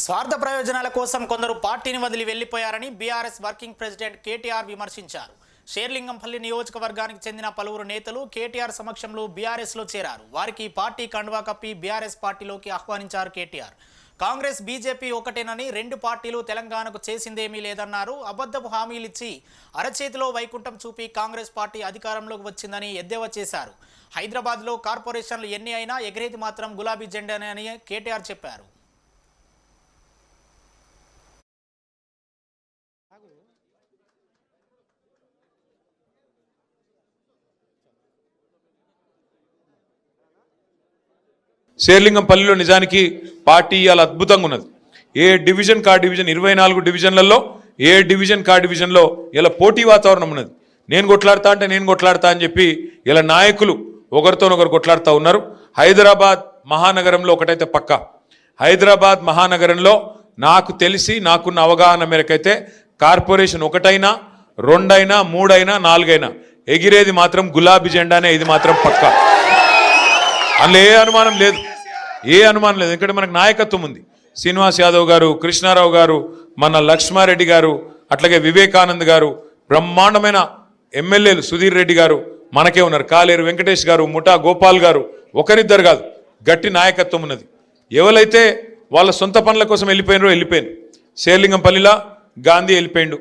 స్వార్థ ప్రయోజనాల కోసం కొందరు పార్టీని వదిలి వెళ్ళిపోయారని బీఆర్ఎస్ వర్కింగ్ ప్రెసిడెంట్ కేటీఆర్ విమర్శించారు. షేర్లింగంపల్లి నియోజకవర్గానికి చెందిన పలువురు నేతలు కేటీఆర్ సమక్షంలో బీఆర్ఎస్లో చేరారు. వారికి పార్టీ కండువా కప్పి బీఆర్ఎస్ పార్టీలోకి ఆహ్వానించారు కేటీఆర్. కాంగ్రెస్ బీజేపీ ఒకటేనని రెండు పార్టీలు తెలంగాణకు చేసిందేమీ లేదన్నారు. అబద్ధపు హామీలిచ్చి అరచేతిలో వైకుంఠం చూపి కాంగ్రెస్ పార్టీ అధికారంలోకి వచ్చిందని ఎద్దేవా చేశారు. హైదరాబాద్లో కార్పొరేషన్లు ఎన్ని అయినా ఎగరేది మాత్రం గులాబీ జెండానే అని కేటీఆర్ చెప్పారు. శేర్లింగంపల్లిలో నిజానికి పార్టీ ఇవాళ అద్భుతంగా ఉన్నది. ఏ డివిజన్ కా డివిజన్ ఇరవై నాలుగు డివిజన్లలో ఏ డివిజన్ కా డివిజన్లో ఇలా పోటీ వాతావరణం ఉన్నది. నేను కొట్లాడతా అంటే నేను కొట్లాడతా అని చెప్పి ఇలా నాయకులు ఒకరితోనొకరు కొట్లాడుతూ ఉన్నారు. హైదరాబాద్ మహానగరంలో ఒకటైతే పక్కా. హైదరాబాద్ మహానగరంలో నాకు తెలిసి నాకున్న అవగాహన మేరకైతే కార్పొరేషన్ ఒకటైనా రెండైనా మూడైనా నాలుగైనా ఎగిరేది మాత్రం గులాబీ జెండానే ఇది మాత్రం పక్కా. అందులో ఏ అనుమానం లేదు. ఏ అనుమానం లేదు. ఎందుకంటే మనకు నాయకత్వం ఉంది. శ్రీనివాస్ యాదవ్ గారు కృష్ణారావు గారు మన లక్ష్మారెడ్డి గారు అట్లాగే వివేకానంద్ గారు బ్రహ్మాండమైన ఎమ్మెల్యేలు సుధీర్ రెడ్డి గారు మనకే ఉన్నారు. కాలేరు వెంకటేష్ గారు ముఠా గోపాల్ గారు ఒకరిద్దరు కాదు. గట్టి నాయకత్వం ఉన్నది. ఎవరైతే వాళ్ళ సొంత పనుల కోసం వెళ్ళిపోయినారో వెళ్ళిపోయింది శేర్లింగంపల్లిలా గాంధీ వెళ్ళిపోయిండు.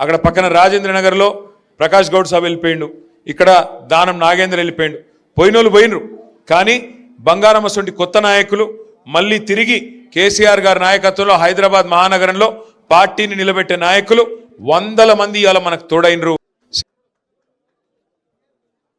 అక్కడ పక్కన రాజేంద్ర నగర్లో ప్రకాష్ గౌడ్ సాబ్ వెళ్ళిపోయిండు. ఇక్కడ దానం నాగేంద్ర వెళ్ళిపోయిండు. పోయినోళ్ళు పోయినరు. కానీ బంగారం కొత్త నాయకులు మళ్ళీ తిరిగి కేసీఆర్ గారి నాయకత్వంలో హైదరాబాద్ మహానగరంలో పార్టీని నిలబెట్టే నాయకులు వందల మంది ఇవాళ మనకు తోడైనరు.